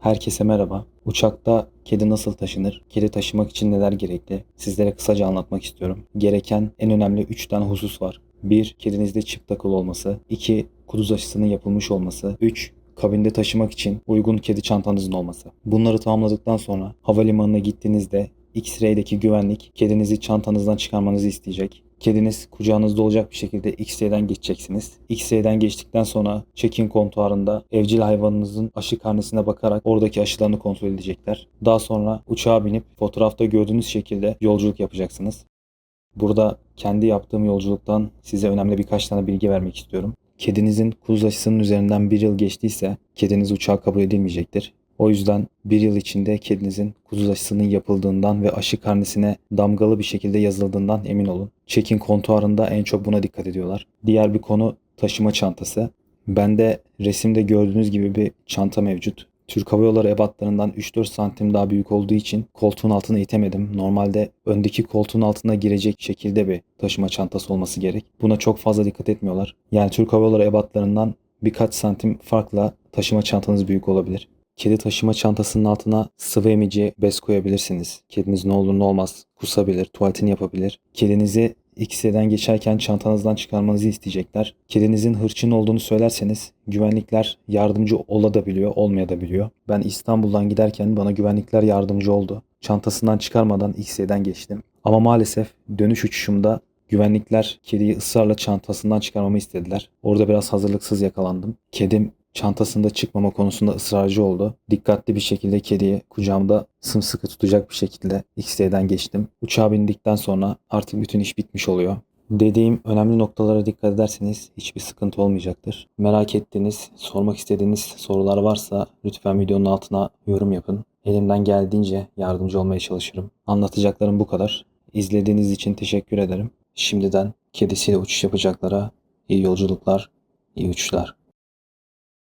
Herkese merhaba. Uçakta kedi nasıl taşınır? Kedi taşımak için neler gerekli? Sizlere kısaca anlatmak istiyorum. Gereken en önemli 3 tane husus var. 1. Kedinizde çip takılı olması. 2. Kuduz aşısının yapılmış olması. 3. Kabinde taşımak için uygun kedi çantanızın olması. Bunları tamamladıktan sonra havalimanına gittiğinizde X-ray'deki güvenlik kedinizi çantanızdan çıkarmanızı isteyecek. Kediniz kucağınızda olacak bir şekilde X-ray'den geçeceksiniz. X-ray'den geçtikten sonra check-in kontuarında evcil hayvanınızın aşı karnesine bakarak oradaki aşılarını kontrol edecekler. Daha sonra uçağa binip fotoğrafta gördüğünüz şekilde yolculuk yapacaksınız. Burada kendi yaptığım yolculuktan size önemli birkaç tane bilgi vermek istiyorum. Kedinizin kuduz aşısının üzerinden bir yıl geçtiyse kediniz uçağa kabul edilmeyecektir. O yüzden bir yıl içinde kedinizin kuduz aşısının yapıldığından ve aşı karnesine damgalı bir şekilde yazıldığından emin olun. Check-in kontuarında en çok buna dikkat ediyorlar. Diğer bir konu taşıma çantası. Bende resimde gördüğünüz gibi bir çanta mevcut. Türk Hava Yolları ebatlarından 3-4 santim daha büyük olduğu için koltuğun altına itemedim. Normalde öndeki koltuğun altına girecek şekilde bir taşıma çantası olması gerek. Buna çok fazla dikkat etmiyorlar. Yani Türk Hava Yolları ebatlarından birkaç santim farkla taşıma çantanız büyük olabilir. Kedi taşıma çantasının altına sıvı emici bez koyabilirsiniz. Kediniz ne olur ne olmaz kusabilir, tuvaletini yapabilir. Kedinizi X'den geçerken çantanızdan çıkarmanızı isteyecekler. Kedinizin hırçın olduğunu söylerseniz güvenlikler yardımcı olabiliyor, olmayabiliyor. Ben İstanbul'dan giderken bana güvenlikler yardımcı oldu. Çantasından çıkarmadan X'den geçtim. Ama maalesef dönüş uçuşumda güvenlikler kediyi ısrarla çantasından çıkarmamı istediler. Orada biraz hazırlıksız yakalandım. Kedim çantasında çıkmama konusunda ısrarcı oldu. Dikkatli bir şekilde kediyi kucağımda sımsıkı tutacak bir şekilde X'den geçtim. Uçağa bindikten sonra artık bütün iş bitmiş oluyor. Dediğim önemli noktalara dikkat ederseniz hiçbir sıkıntı olmayacaktır. Merak ettiğiniz, sormak istediğiniz sorular varsa lütfen videonun altına yorum yapın. Elimden geldiğince yardımcı olmaya çalışırım. Anlatacaklarım bu kadar. İzlediğiniz için teşekkür ederim. Şimdiden kedisiyle uçuş yapacaklara iyi yolculuklar, iyi uçuşlar.